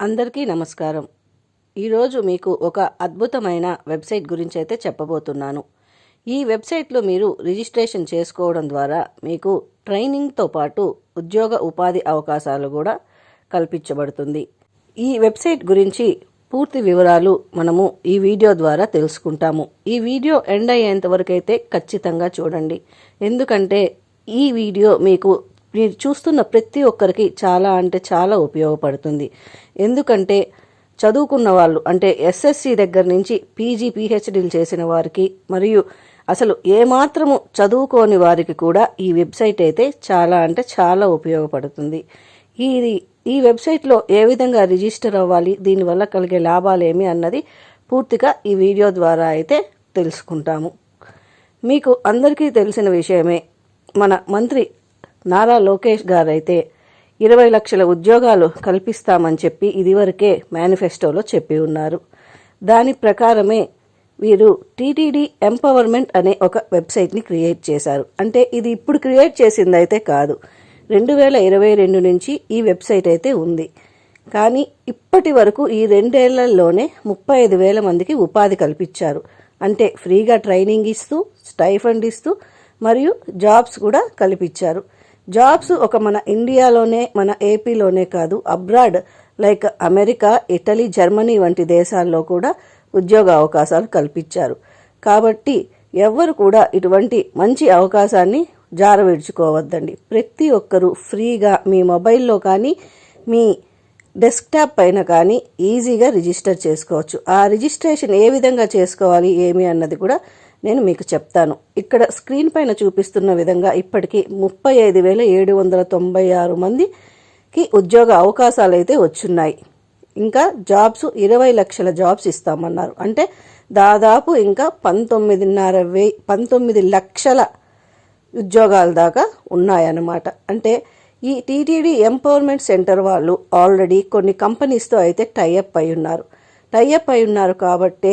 అందరికీ నమస్కారం. ఈరోజు మీకు ఒక అద్భుతమైన వెబ్సైట్ గురించి అయితే చెప్పబోతున్నాను. ఈ వెబ్సైట్లో మీరు రిజిస్ట్రేషన్ చేసుకోవడం ద్వారా మీకు ట్రైనింగ్తో పాటు ఉద్యోగ ఉపాధి అవకాశాలు కూడా కల్పించబడుతుంది. ఈ వెబ్సైట్ గురించి పూర్తి వివరాలు మనము ఈ వీడియో ద్వారా తెలుసుకుంటాము. ఈ వీడియో ఎండ్ అయ్యేంత వరకు అయితే ఖచ్చితంగా చూడండి. ఎందుకంటే ఈ వీడియో మీకు మీరు చూస్తున్న ప్రతి ఒక్కరికి చాలా అంటే చాలా ఉపయోగపడుతుంది. ఎందుకంటే చదువుకున్న వాళ్ళు అంటే ఎస్ఎస్సి దగ్గర నుంచి పీజీ పిహెచ్డీలు చేసిన వారికి మరియు అసలు ఏమాత్రము చదువుకోని వారికి కూడా ఈ వెబ్సైట్ అయితే చాలా అంటే చాలా ఉపయోగపడుతుంది. ఈ ఈ వెబ్సైట్లో ఏ విధంగా రిజిస్టర్ అవ్వాలి దీనివల్ల కలిగే లాభాలేమి అన్నది పూర్తిగా ఈ వీడియో ద్వారా అయితే తెలుసుకుంటాము. మీకు అందరికీ తెలిసిన విషయమే మన మంత్రి నారా లోకేష్ గారైతే ఇరవై లక్షల ఉద్యోగాలు కల్పిస్తామని చెప్పి ఇదివరకే మేనిఫెస్టోలో చెప్పి ఉన్నారు. దాని ప్రకారమే వీరు టీటీడీ ఎంపవర్మెంట్ అనే ఒక వెబ్సైట్ని క్రియేట్ చేశారు. అంటే ఇది ఇప్పుడు క్రియేట్ చేసింది అయితే కాదు. రెండు వేల ఇరవై రెండు నుంచి ఈ వెబ్సైట్ అయితే ఉంది. కానీ ఇప్పటి వరకు ఈ రెండేళ్ళలోనే ముప్పై ఐదు వేల మందికి ఉపాధి కల్పించారు. అంటే ఫ్రీగా ట్రైనింగ్ ఇస్తూ స్టైఫండ్ ఇస్తూ మరియు జాబ్స్ కూడా కల్పించారు. జాబ్స్ ఒక మన ఇండియాలోనే మన ఏపీలోనే కాదు abroad like America Italy Germany వంటి దేశాల్లో కూడా ఉద్యోగ అవకాశాలు కల్పించారు. కాబట్టి ఎవ్వరు కూడా ఇటువంటి మంచి అవకాశాన్ని జారవిడ్చుకోవద్దండి. ప్రతి ఒక్కరూ ఫ్రీగా మీ మొబైల్లో కానీ మీ డెస్క్టాప్ పైన కానీ ఈజీగా రిజిస్టర్ చేసుకోవచ్చు. ఆ రిజిస్ట్రేషన్ ఏ విధంగా చేసుకోవాలి ఏమి అన్నది కూడా నేను మీకు చెప్తాను. ఇక్కడ స్క్రీన్ పైన చూపిస్తున్న విధంగా ఇప్పటికీ ముప్పై ఐదు వేల ఏడు వందల తొంభై ఆరు మందికి ఉద్యోగ అవకాశాలు అయితే వచ్చున్నాయి. ఇంకా జాబ్స్ ఇరవై లక్షల జాబ్స్ ఇస్తామన్నారు. అంటే దాదాపు ఇంకా పంతొమ్మిదిన్నర వే పంతొమ్మిది లక్షల ఉద్యోగాల దాకా ఉన్నాయన్నమాట. అంటే ఈ టీటీడీ ఎంపవర్మెంట్ సెంటర్ వాళ్ళు ఆల్రెడీ కొన్ని కంపెనీస్తో అయితే టైఅప్ అయి ఉన్నారు. టైఅప్ అయి ఉన్నారు కాబట్టే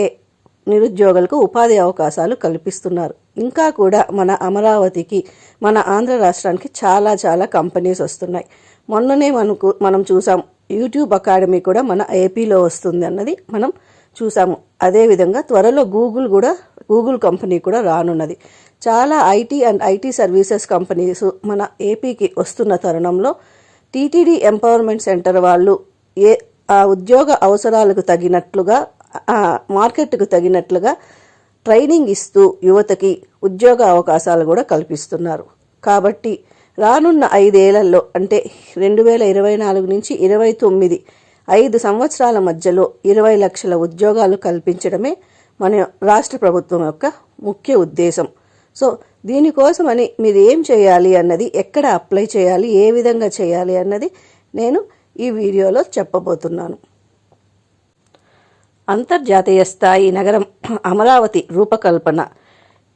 నిరుద్యోగులకు ఉపాధి అవకాశాలు కల్పిస్తున్నారు. ఇంకా కూడా మన అమరావతికి మన ఆంధ్ర రాష్ట్రానికి చాలా చాలా కంపెనీస్ వస్తున్నాయి. మొన్ననే మనకు మనం చూసాం. యూట్యూబ్ అకాడమీ కూడా మన ఏపీలో వస్తుంది అన్నది మనం చూసాము. అదేవిధంగా త్వరలో గూగుల్ కూడా గూగుల్ కంపెనీ కూడా రానున్నది. చాలా IT and IT services companies మన ఏపీకి వస్తున్న తరుణంలో టీటీడీ ఎంపవర్మెంట్ సెంటర్ వాళ్ళు ఏ ఆ ఉద్యోగ అవసరాలకు తగినట్లుగా మార్కెట్కు తగినట్లుగా ట్రైనింగ్ ఇస్తూ యువతకి ఉద్యోగ అవకాశాలు కూడా కల్పిస్తున్నారు. కాబట్టి రానున్న ఐదేళ్ళలో అంటే రెండు వేల ఇరవై నాలుగు నుంచి ఇరవై తొమ్మిది ఐదు సంవత్సరాల మధ్యలో ఇరవై లక్షల ఉద్యోగాలు కల్పించడమే మన రాష్ట్ర ప్రభుత్వం యొక్క ముఖ్య ఉద్దేశం. సో దీనికోసమని మీరు ఏం చేయాలి అన్నది ఎక్కడ అప్లై చేయాలి ఏ విధంగా చేయాలి అన్నది నేను ఈ వీడియోలో చెప్పబోతున్నాను. అంతర్జాతీయ స్థాయి నగరం అమరావతి రూపకల్పన.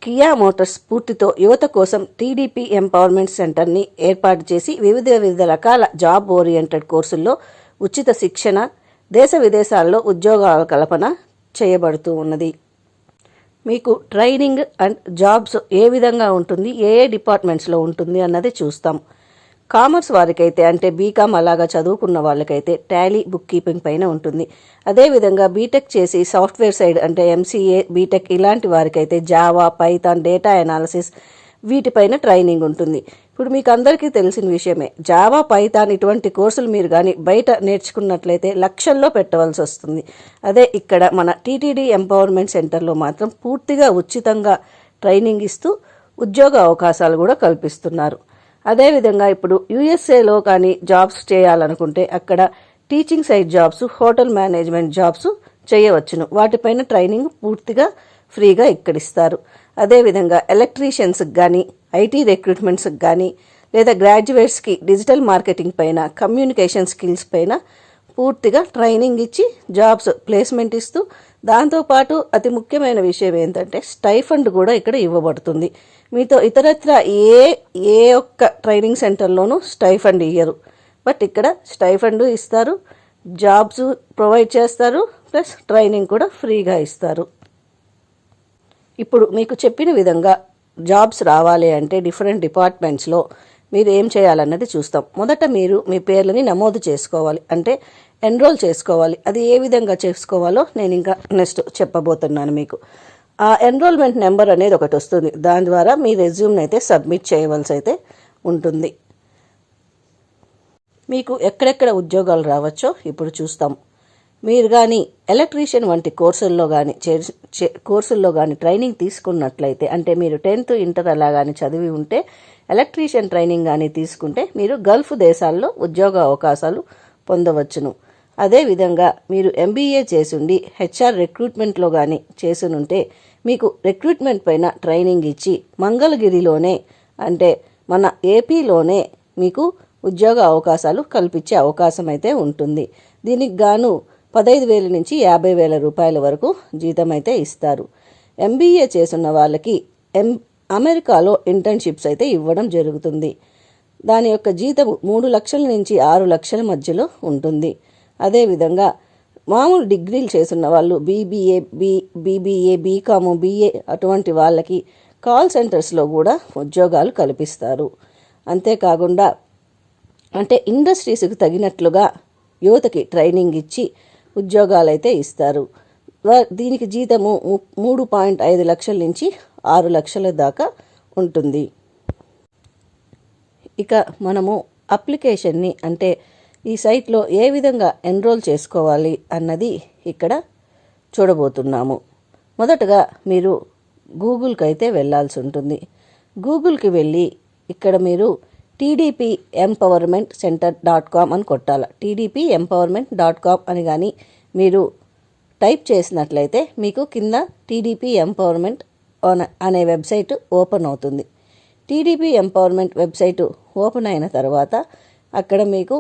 కియా మోటార్స్ స్ఫూర్తితో యువత కోసం టీడీపీ ఎంపవర్మెంట్ సెంటర్ని ఏర్పాటు చేసి వివిధ వివిధ రకాల జాబ్ ఓరియంటెడ్ కోర్సుల్లో ఉచిత శిక్షణ దేశ విదేశాల్లో ఉద్యోగాల కల్పన చేయబడుతూ ఉన్నది. మీకు ట్రైనింగ్ అండ్ జాబ్స్ ఏ విధంగా ఉంటుంది ఏ ఏ డిపార్ట్మెంట్స్లో ఉంటుంది అన్నది చూస్తాం. కామర్స్ వారికైతే అంటే బీకామ్ అలాగా చదువుకున్న వాళ్ళకైతే టాలీ బుక్ కీపింగ్ పైన ఉంటుంది. అదేవిధంగా బీటెక్ చేసి సాఫ్ట్వేర్ సైడ్ అంటే ఎంసీఏ బీటెక్ ఇలాంటి వారికైతే జావా పైథాన్ డేటా అనాలిసిస్ వీటిపైన ట్రైనింగ్ ఉంటుంది. ఇప్పుడు మీకు అందరికీ తెలిసిన విషయమే జావా పైథాన్ ఇటువంటి కోర్సులు మీరు కానీ బయట నేర్చుకున్నట్లయితే లక్షల్లో పెట్టవలసి వస్తుంది. అదే ఇక్కడ మన టీటీడీ ఎంపవర్మెంట్ సెంటర్లో మాత్రం పూర్తిగా ఉచితంగా ట్రైనింగ్ ఇస్తూ ఉద్యోగ అవకాశాలు కూడా కల్పిస్తున్నారు. అదేవిధంగా ఇప్పుడు యుఎస్ఏలో కానీ జాబ్స్ చేయాలనుకుంటే అక్కడ teaching side jobs hotel management jobs చేయవచ్చును. వాటిపైన ట్రైనింగ్ పూర్తిగా ఫ్రీగా ఇక్కడిస్తారు అదేవిధంగా ఎలక్ట్రీషియన్స్కి కానీ ఐటీ రిక్రూట్మెంట్స్కి కానీ లేదా గ్రాడ్యుయేట్స్కి డిజిటల్ మార్కెటింగ్ పైన కమ్యూనికేషన్ స్కిల్స్ పైన పూర్తిగా ట్రైనింగ్ ఇచ్చి జాబ్స్ ప్లేస్మెంట్ ఇస్తూ దాంతోపాటు అతి ముఖ్యమైన విషయం ఏంటంటే స్టైఫండ్ కూడా ఇక్కడ ఇవ్వబడుతుంది. మీతో ఇతరత్ర ఏ ఏ ఒక్క ట్రైనింగ్ సెంటర్లోనూ స్టైఫండ్ ఇయ్యరు. బట్ ఇక్కడ స్టైఫండ్ ఇస్తారు జాబ్స్ ప్రొవైడ్ చేస్తారు ప్లస్ ట్రైనింగ్ కూడా ఫ్రీగా ఇస్తారు. ఇప్పుడు మీకు చెప్పిన విధంగా జాబ్స్ రావాలి అంటే డిఫరెంట్ డిపార్ట్మెంట్స్లో మీరు ఏం చేయాలన్నది చూస్తాం. మొదట మీరు మీ పేర్లని నమోదు చేసుకోవాలి. అంటే ఎన్రోల్ చేసుకోవాలి. అది ఏ విధంగా చేసుకోవాలో నేను ఇంకా నెక్స్ట్ చెప్పబోతున్నాను మీకు. ఆ ఎన్రోల్మెంట్ నెంబర్ అనేది ఒకటి వస్తుంది. దాని ద్వారా మీ రెజ్యూమ్ని అయితే సబ్మిట్ చేయవలసి అయితే ఉంటుంది. మీకు ఎక్కడెక్కడ ఉద్యోగాలు రావచ్చో ఇప్పుడు చూస్తాం. మీరు కానీ ఎలక్ట్రీషియన్ వంటి కోర్సుల్లో కానీ చే కోర్సుల్లో కానీ ట్రైనింగ్ తీసుకున్నట్లయితే అంటే మీరు టెన్త్ ఇంటర్ అలా కానీ చదివి ఉంటే ఎలక్ట్రీషియన్ ట్రైనింగ్ కానీ తీసుకుంటే మీరు గల్ఫ్ దేశాల్లో ఉద్యోగ అవకాశాలు పొందవచ్చును. అదేవిధంగా మీరు ఎంబీఏ చేసుండి హెచ్ఆర్ రిక్రూట్మెంట్లో కానీ చేసునుంటే మీకు రిక్రూట్మెంట్ పైన ట్రైనింగ్ ఇచ్చి మంగళగిరిలోనే అంటే మన ఏపీలోనే మీకు ఉద్యోగ అవకాశాలు కల్పించే అవకాశం అయితే ఉంటుంది. దీనికి గాను పదహైదు వేల నుంచి యాభై వేల రూపాయల వరకు జీతం అయితే ఇస్తారు ఎంబీఏ చేసున్న వాళ్ళకి ఎం అమెరికాలో ఇంటర్న్షిప్స్ అయితే ఇవ్వడం జరుగుతుంది. దాని యొక్క జీతం మూడు లక్షల నుంచి ఆరు లక్షల మధ్యలో ఉంటుంది. అదేవిధంగా మామూలు డిగ్రీలు చేస్తున్న వాళ్ళు BBA B BBA BCom BA అటువంటి వాళ్ళకి కాల్ సెంటర్స్లో కూడా ఉద్యోగాలు కల్పిస్తారు. అంతేకాకుండా అంటే ఇండస్ట్రీస్కి తగినట్లుగా యువతకి ట్రైనింగ్ ఇచ్చి ఉద్యోగాలు అయితే ఇస్తారు దీనికి జీతము మూడు పాయింట్ ఐదు లక్షల నుంచి ఆరు లక్షల దాకా ఉంటుంది. ఇక మనము అప్లికేషన్ని అంటే ఈ సైట్లో ఏ విధంగా ఎన్రోల్ చేసుకోవాలి అన్నది ఇక్కడ చూడబోతున్నాము. మొదటగా మీరు గూగుల్కి అయితే వెళ్ళాల్సి ఉంటుంది. గూగుల్కి వెళ్ళి ఇక్కడ మీరు TDP empowerment centre dot com అని కొట్టాలి. టీడీపీ ఎంపవర్మెంట్ డాట్ కామ్ అని కానీ మీరు టైప్ చేసినట్లయితే మీకు కింద టీడీపీ ఎంపవర్మెంట్ అనే వెబ్సైట్ ఓపెన్ అవుతుంది. టీడీపీ ఎంపవర్మెంట్ వెబ్సైటు ఓపెన్ అయిన తర్వాత అక్కడ మీకు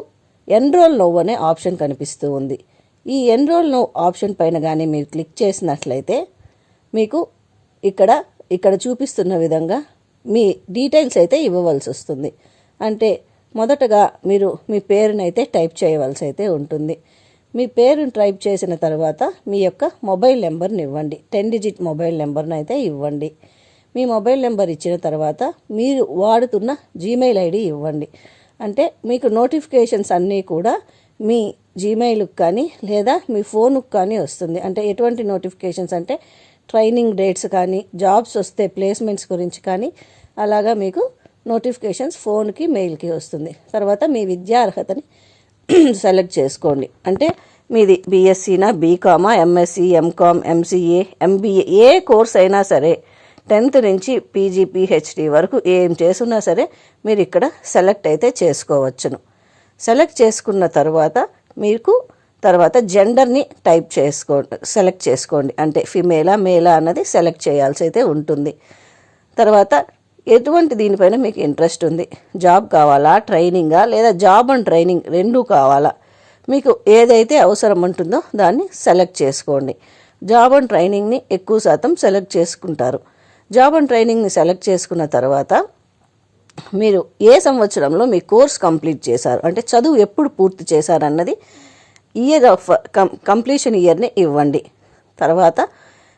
ఎన్రోల్ నౌ అనే ఆప్షన్ కనిపిస్తూ ఉంది. ఈ ఎన్రోల్ నౌ ఆప్షన్ పైన కానీ మీరు క్లిక్ చేసినట్లయితే మీకు ఇక్కడ ఇక్కడ చూపిస్తున్న విధంగా మీ డీటెయిల్స్ అయితే ఇవ్వవలసి వస్తుంది. అంటే మొదటగా మీరు మీ పేరునైతే టైప్ చేయవలసి అయితే ఉంటుంది. మీ పేరుని టైప్ చేసిన తర్వాత మీ యొక్క మొబైల్ నెంబర్ని ఇవ్వండి. టెన్ డిజిట్ మొబైల్ నెంబర్ని అయితే ఇవ్వండి. మీ మొబైల్ నెంబర్ ఇచ్చిన తర్వాత మీరు వాడుతున్న జీమెయిల్ ఐడి ఇవ్వండి. అంటే మీకు నోటిఫికేషన్స్ అన్నీ కూడా మీ జీమెయిల్కి కానీ లేదా మీ ఫోన్కి కానీ వస్తుంది. అంటే ఎటువంటి నోటిఫికేషన్స్ అంటే ట్రైనింగ్ డేట్స్ కానీ జాబ్స్ వస్తే ప్లేస్మెంట్స్ గురించి కానీ అలాగా మీకు నోటిఫికేషన్స్ ఫోన్కి మెయిల్కి వస్తుంది. తర్వాత మీ విద్యా అర్హతని సెలెక్ట్ చేసుకోండి. అంటే మీది బీఎస్సీనా బీకామా ఎంఎస్సి ఎంకామ్ ఎంసీఏ ఎంబీఏ ఏ కోర్స్ అయినా సరే టెన్త్ నుంచి పీజీ పీహెచ్డీ వరకు ఏం చేసున్నా సరే మీరు ఇక్కడ సెలెక్ట్ అయితే చేసుకోవచ్చును. సెలెక్ట్ చేసుకున్న తర్వాత మీకు తర్వాత జెండర్ని టైప్ చేసుకోండి సెలెక్ట్ చేసుకోండి. అంటే ఫిమేలా మేలా అన్నది సెలెక్ట్ చేయాల్సి అయితే ఉంటుంది. తర్వాత ఎటువంటి దీనిపైన మీకు ఇంట్రెస్ట్ ఉంది? జాబ్ కావాలా? ట్రైనింగా? లేదా జాబ్ అండ్ ట్రైనింగ్ రెండూ కావాలా? మీకు ఏదైతే అవసరం ఉంటుందో దాన్ని సెలెక్ట్ చేసుకోండి. జాబ్ అండ్ ట్రైనింగ్ని ఎక్కువ శాతం సెలెక్ట్ చేసుకుంటారు. జాబ్ అండ్ ట్రైనింగ్ని సెలెక్ట్ చేసుకున్న తర్వాత మీరు ఏ సంవత్సరంలో మీ కోర్స్ కంప్లీట్ చేశారు? అంటే చదువు ఎప్పుడు పూర్తి చేశారన్నది ఇయర్ ఆఫ్ కం కంప్లీషన్ ఇయర్ని ఇవ్వండి. తర్వాత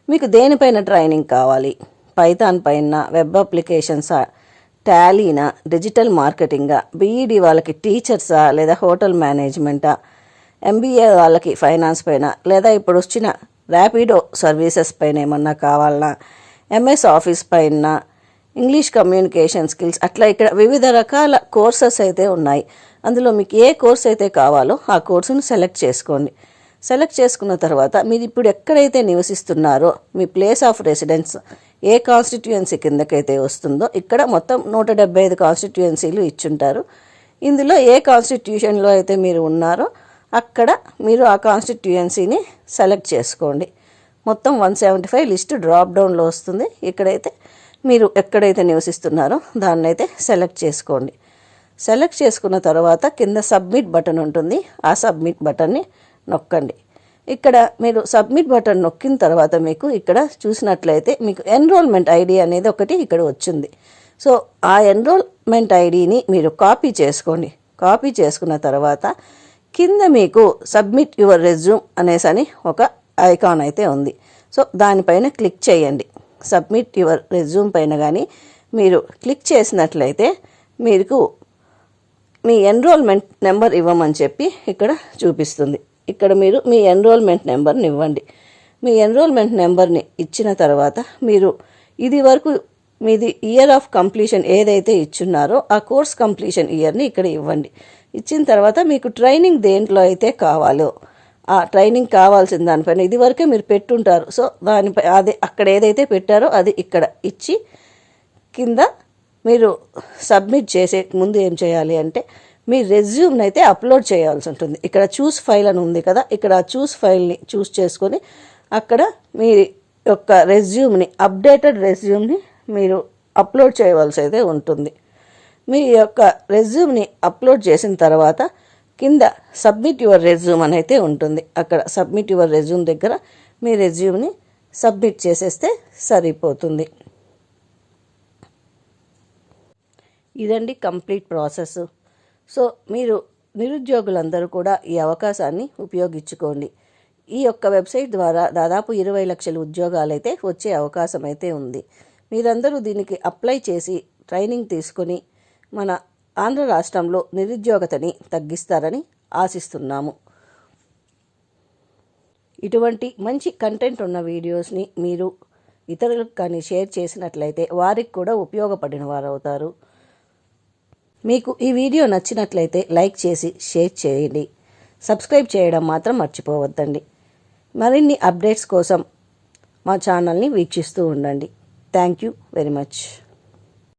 మీకు దేనిపైన ట్రైనింగ్ కావాలి? పైథాన్ పైన వెబ్ అప్లికేషన్సా టాలీనా డిజిటల్ మార్కెటింగా బీఈడి వాళ్ళకి టీచర్సా లేదా హోటల్ మేనేజ్మెంటా ఎంబీఏ వాళ్ళకి ఫైనాన్స్ పైన లేదా ఇప్పుడు వచ్చిన ర్యాపిడో సర్వీసెస్ పైన ఏమన్నా కావాలన్నా ఎంఎస్ ఆఫీస్ పైన ఇంగ్లీష్ కమ్యూనికేషన్ స్కిల్స్ అట్లా ఇక్కడ వివిధ రకాల కోర్సెస్ అయితే ఉన్నాయి. అందులో మీకు ఏ కోర్స్ అయితే కావాలో ఆ కోర్సును సెలెక్ట్ చేసుకోండి. సెలెక్ట్ చేసుకున్న తర్వాత మీరు ఇప్పుడు ఎక్కడైతే నివసిస్తున్నారో మీ ప్లేస్ ఆఫ్ రెసిడెన్స్ ఏ కాన్స్టిట్యుయెన్సీ కిందకైతే వస్తుందో ఇక్కడ మొత్తం నూట డెబ్బై ఐదు కాన్స్టిట్యుయెన్సీలు ఇచ్చుంటారు. ఇందులో ఏ కాన్స్టిట్యూషన్లో అయితే మీరు ఉన్నారో అక్కడ మీరు ఆ కాన్స్టిట్యుయెన్సీని సెలెక్ట్ చేసుకోండి. మొత్తం one seventy five list drop డౌన్లో వస్తుంది. ఇక్కడైతే మీరు ఎక్కడైతే నివసిస్తున్నారో దాన్ని అయితే సెలెక్ట్ చేసుకోండి. సెలెక్ట్ చేసుకున్న తర్వాత కింద సబ్మిట్ బటన్ ఉంటుంది. ఆ సబ్మిట్ బటన్ని నొక్కండి. ఇక్కడ మీరు సబ్మిట్ బటన్ నొక్కిన తర్వాత మీకు ఇక్కడ చూసినట్లయితే మీకు ఎన్రోల్మెంట్ ఐడి అనేది ఒకటి ఇక్కడ వచ్చింది. సో ఆ ఎన్రోల్మెంట్ ఐడిని మీరు కాపీ చేసుకోండి. కాపీ చేసుకున్న తర్వాత కింద మీకు సబ్మిట్ యువర్ రెజ్యూమ్ అనేసి అని ఒక ఐకాన్ అయితే ఉంది. సో దానిపైన క్లిక్ చేయండి. సబ్మిట్ యువర్ రెజ్యూమ్ పైన కానీ మీరు క్లిక్ చేసినట్లయితే మీకు మీ ఎన్రోల్మెంట్ నెంబర్ ఇవ్వమని చెప్పి ఇక్కడ చూపిస్తుంది. ఇక్కడ మీరు మీ ఎన్రోల్మెంట్ నెంబర్ని ఇవ్వండి. మీ ఎన్రోల్మెంట్ నెంబర్ని ఇచ్చిన తర్వాత మీరు ఇది వరకు మీది ఇయర్ ఆఫ్ కంప్లీషన్ ఏదైతే ఇచ్చున్నారో ఆ కోర్స్ కంప్లీషన్ ఇయర్ని ఇక్కడ ఇవ్వండి. ఇచ్చిన తర్వాత మీకు ట్రైనింగ్ దేంట్లో అయితే కావాలో ఆ ట్రైనింగ్ కావాల్సిన దానిపైన ఇది వరకే మీరు పెట్టుంటారు. సో దానిపై అది అక్కడ ఏదైతే పెట్టారో అది ఇక్కడ ఇచ్చి కింద మీరు సబ్మిట్ చేసే ముందు ఏం చేయాలి అంటే మీ రెజ్యూమ్ని అయితే అప్లోడ్ చేయాల్సి ఉంటుంది. ఇక్కడ చూస్ ఫైల్ అని ఉంది కదా ఇక్కడ ఆ చూస్ ఫైల్ని చూస్ చేసుకొని అక్కడ మీ యొక్క రెజ్యూమ్ని అప్డేటెడ్ రెజ్యూమ్ని మీరు అప్లోడ్ చేయవలసి అయితే ఉంటుంది. మీ యొక్క రెజ్యూమ్ని అప్లోడ్ చేసిన తర్వాత కింద సబ్మిట్ యువర్ రెజ్యూమ్ అని అయితే ఉంటుంది. అక్కడ సబ్మిట్ యువర్ రెజ్యూమ్ దగ్గర మీ రెజ్యూమ్ని సబ్మిట్ చేసేస్తే సరిపోతుంది. ఇదండి కంప్లీట్ ప్రాసెస్. సో మీరు నిరుద్యోగులందరూ కూడా ఈ అవకాశాన్ని ఉపయోగించుకోండి. ఈ యొక్క వెబ్సైట్ ద్వారా దాదాపు ఇరవై లక్షల ఉద్యోగాలు అయితే వచ్చే అవకాశం అయితే ఉంది. మీరందరూ దీనికి అప్లై చేసి ట్రైనింగ్ తీసుకొని మన ఆంధ్ర రాష్ట్రంలో నిరుద్యోగతని తగ్గిస్తారని ఆశిస్తున్నాము. ఇటువంటి మంచి కంటెంట్ ఉన్న వీడియోస్ని మీరు ఇతరులకు కానీ షేర్ చేసినట్లయితే వారికి కూడా ఉపయోగపడిన వారు అవుతారు మీకు ఈ వీడియో నచ్చినట్లయితే లైక్ చేసి షేర్ చేయండి. సబ్స్క్రైబ్ చేయడం మాత్రం మర్చిపోవద్దండి. మరిన్ని అప్డేట్స్ కోసం మా ఛానల్ని వీక్షిస్తూ ఉండండి. Thank you very much